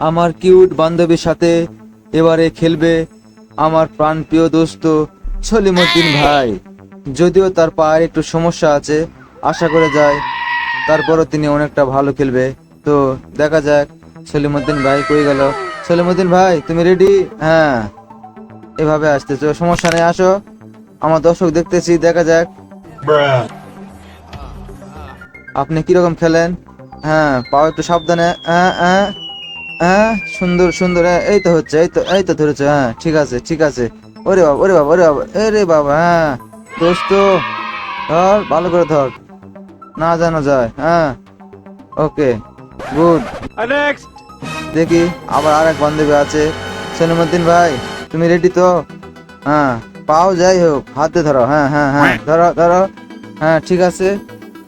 আমার কিউট বান্ধবীর সাথে এবারে খেলবে আমার প্রাণপ্রিয় দোস্ত সলিমুদ্দিন ভাই। যদিও তার পায়ের একটু সমস্যা আছে আশা করে যায় তারপরও তিনি অনেকটা ভালো খেলবে। তো দেখা যাক সলিমুদ্দিন ভাই কই গেল। সলিমুদ্দিন ভাই তুমি রেডি হ্যাঁ। এভাবে আসতেছো সমস্যা নেই আসো। আমার দর্শক দেখতেছি দেখা যাক। আপনি কীরকম খেলেন? হ্যাঁ পাও একটু সাবধানে। হ্যাঁ হ্যাঁ। হ্যাঁ সুন্দর সুন্দর হ্যাঁ, এই তো হচ্ছে এই তো এই তো ধরেছে হ্যাঁ ঠিক আছে ঠিক আছে। ওরে বাবা ওরে বাবা ওরে বাবা এরে বাবা হ্যাঁ দোস্ত ধর ভালো করে ধর না জানো যায় হ্যাঁ ওকে গুড। দেখি আবার আর এক বান্ধবী আছে সলিমুদ্দিন ভাই তুমি রেডি তো? হ্যাঁ পাও যাই হোক হাতে ধরো হ্যাঁ হ্যাঁ হ্যাঁ ধরো ধরো হ্যাঁ ঠিক আছে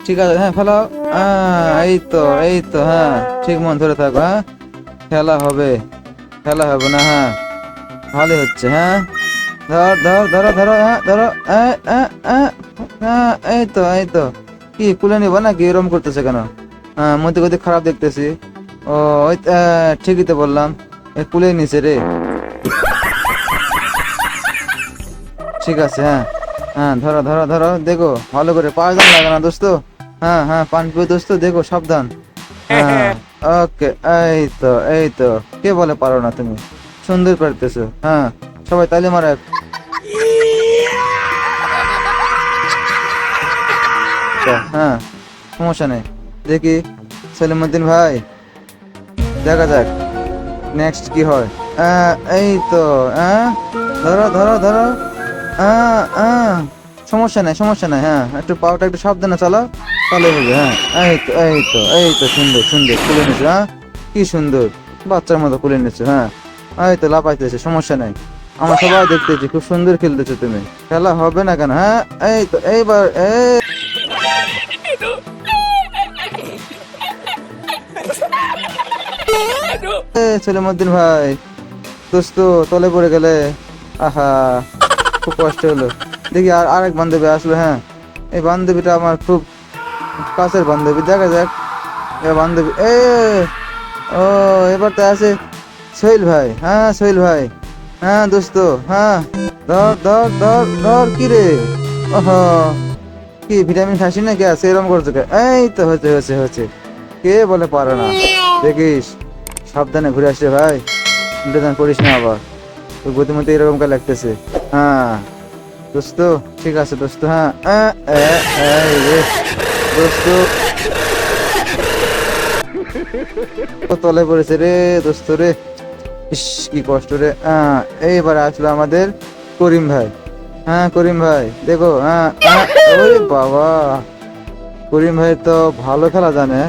ঠিক আছে হ্যাঁ ফেলো হ্যাঁ এই তো এই তো হ্যাঁ ঠিক মন ধরে থাকো হ্যাঁ। খেলা হবে। খেলা হবে না হ্যাঁ। ভালো হচ্ছে হ্যাঁ। ধর ধর, ধরো ধরো হ্যাঁ ধরো হ্যাঁ হ্যাঁ হ্যাঁ হ্যাঁ এই তো এই তো। কি, কুলে নিবো নাকি? এরম করতেছে কেন? হ্যাঁ মধ্যে মধ্যে খারাপ দেখতেছি। ও, ওই ঠিকই তো বললাম। এ কুলে নিছে রে। ঠিক আছে হ্যাঁ। হ্যাঁ ধরো ধরো ধরো, দেখো, ভালো করে পায়ে দাম লাগে না দোস্ত। হ্যাঁ হ্যাঁ পান পিও দোস্ত, দেখো, সাবধান। হ্যাঁ। ওকে, এই তো এই তো। কে বলে পারো না তুমি? সুন্দর পারতেছো হ্যাঁ সবাই তালি মারে হ্যাঁ সমস্যা নেই। দেখি, সলিমুদ্দিন ভাই। দেখা যাক নেক্সট কি হয়। এই তো হ্যাঁ ধরো ধরো ধরো। সমস্যা নাই সমস্যা নাই হ্যাঁ একটু পাওয়াটা একটু সাবধানে চালাও। তাহলে হবে হ্যাঁ। এই তো এই তো এই তো সুন্দর সুন্দর খুলে নিছো হ্যাঁ? কি সুন্দর বাচ্চার মতো খুলে নিছো হ্যাঁ? এই তো লাপাইতেছে সমস্যা নাই। আমার সবাই দেখতেছি খুব সুন্দর খেলতেছো তুমি। খেলা হবে না কেন হ্যাঁ? এই তো এইবার এই। এ, সলিমুদ্দিন ভাই দোস্ত তলে পড়ে গেলে আহা খুব কষ্ট হলো। দেখি আর আরেক বান্ধবী আসলো হ্যাঁ? এই বান্ধবীটা আমার খুব কাছের বান্ধবী, দেখা যাক। এ বান্ধবী, এ, ও, এবার তো আছে সোহেল ভাই। হ্যাঁ সোহেল ভাই। হ্যাঁ দোস্ত হ্যাঁ। ধর ধর ধর ধর, কি রে? ওহ, কি, ভিটামিন খাসি না কে আছে? এরকম করছ এই তো হচ্ছে হচ্ছে হচ্ছে কে বলে পারো না? দেখিস, সাবধানে ঘুরে আসছে ভাই। ইন্টারনেট করিস না আবার। তোর গতিমতি এরকম কা লাগতেছে। হ্যাঁ। দোস্ত, ঠিক আছে, দোস্ত হ্যাঁ। দোস্ত। তলে পড়েছে রে দোস্ত রে। ইস কি কষ্ট রে। হ্যাঁ এইবার আসলো আমাদের করিম ভাই। হ্যাঁ করিম ভাই দেখো হ্যাঁ হ্যাঁ, ওরে বাবা। করিম ভাই তো ভালো খেলা জানে।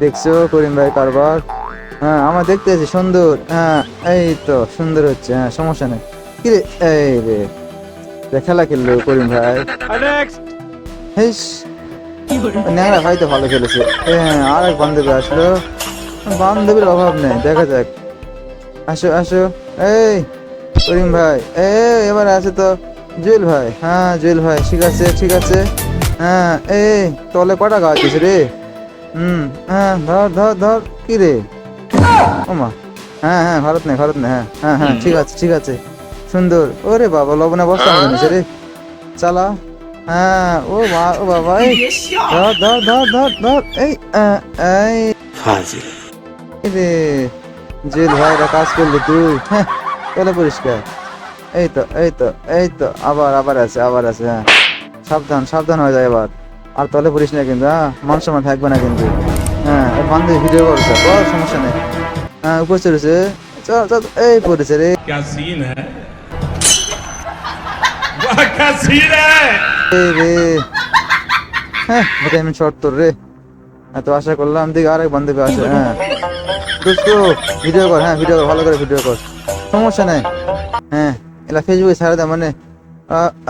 দেখছ করিম ভাই কারবার? হ্যাঁ আমার দেখতে আছি সুন্দর। হ্যাঁ এই তো সুন্দর হচ্ছে হ্যাঁ সমস্যা নেই। কি রে এই রে খেলা খেললো করিম ভাই। হেস। ন্যাংরা ভাই তো ভালো খেলেছে। হ্যাঁ আর এক বান্ধবী আসলো। বান্ধবীর অভাব নেই, দেখা যাক। আসো আসো। এই, করিম ভাই। এই, এবার আছে তো জুয়েল ভাই। হ্যাঁ জুয়েল ভাই, ঠিক আছে ঠিক আছে। হ্যাঁ এই, তলে কটা গাছ আছে রে? হুম হ্যাঁ ধর ধর ধর। কি রে? ওমা হ্যাঁ হ্যাঁ ভারত নেই ভারত নেই হ্যাঁ হ্যাঁ হ্যাঁ ঠিক আছে ঠিক আছে। সুন্দর। ওরে বাবা, লবণে বস্তা মনে রে। চালা। হ্যাঁ ও মা ও বাবা এই। ধর ধর ধর ধর ধর এই এই এই রে জেল ভাইরা কাজ করলি তুই হ্যাঁ চলে পরিষ্কার। এই তো এই তো এই তো আবার আবার আছে আবার আছে হ্যাঁ। সাবধান সাবধান হয়ে যায় এবার। আর তলে পড়িস না কিন্তু হ্যাঁ মান সম্মান থাকবে না কিন্তু। হ্যাঁ ওর বান্ধবী ভিডিও করছে বল সমস্যা নেই। হ্যাঁ উপর চলেছে চল চল এই পড়েছে রে। আশা করলাম দেখি বান্ধবী আছে হ্যাঁ ভিডিও কর হ্যাঁ ভিডিও কর ভালো করে ভিডিও কর সমস্যা নাই হ্যাঁ ফেসবুকে ছাড়া মানে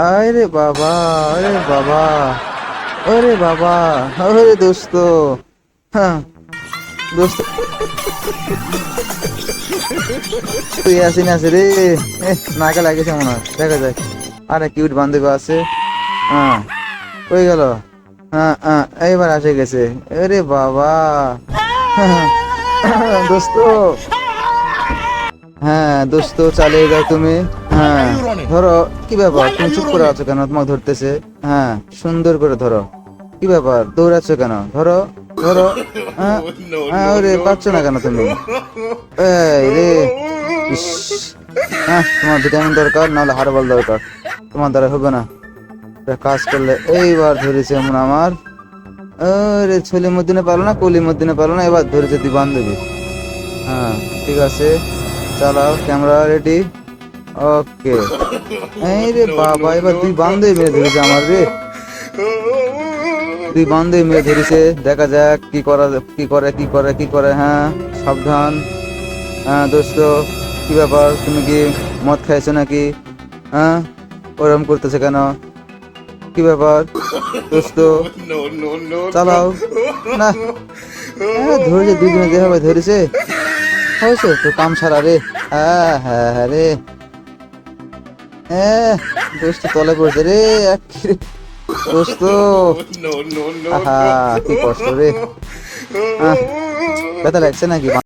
আরে বাবা আরে বাবা বাবা তুই রে নাকে লাগেছে মনে হয় দেখা যায় আরে কিউট বান্ধবী আছে। হ্যাঁ। কই গেল? হ্যাঁ হ্যাঁ এইবার আসে গেছে। আরে বাবা। দোস্ত। হ্যাঁ দোস্ত, চালিয়ে যাও তুমি। হ্যাঁ ধরো, কি ব্যাপার? তুমি চুপ করে আছো কেন? তোমাকে ধরতেছে। হ্যাঁ সুন্দর করে ধরো। কি ব্যাপার? দৌড়াচ্ছ কেন? ধরো ধরো। হ্যাঁ হ্যাঁ ওরে, পাচ্ছ না কেন তুমি? এই রে হ্যাঁ তোমার ভিটামিন দরকার, নাহলে হারবাল দরকার। তোমার দ্বারা হবে না। কাজ করলে এইবার ধরেছে এমন আমার। আরে ছেলে মধ্যে পারল না কলি মধ্যে পারল না, এবার ধরেছে তুই বান্ধবী। হ্যাঁ ঠিক আছে, চালাও, ক্যামেরা রেডি ওকে এই রে বাবা, এবার তুই বান্ধবী মেরে ধরেছে আমার রে। তুই বান্ধবী মেরে ধরেছে, দেখা যাক কি করা কি করে কি করে কি করে হ্যাঁ সাবধান। হ্যাঁ দোস্ত, কি ব্যাপার, তুমি কি মদ খাইছো নাকি? হ্যাঁ ওরম করতেছে কেন? কি ব্যাপার? দোস্ত চালাও। না। হ্যাঁ, ধরেছে দুজনে যেভাবে ধরেছে। হয়েছে তো কাম সারা রে। হ্যাঁ হ্যাঁ হ্যাঁ রে। হ্যাঁ দোস্ত তলে পড়ছে রে। দোস্ত। আহা কি কষ্ট রে। ব্যথা লাগছে নাকি?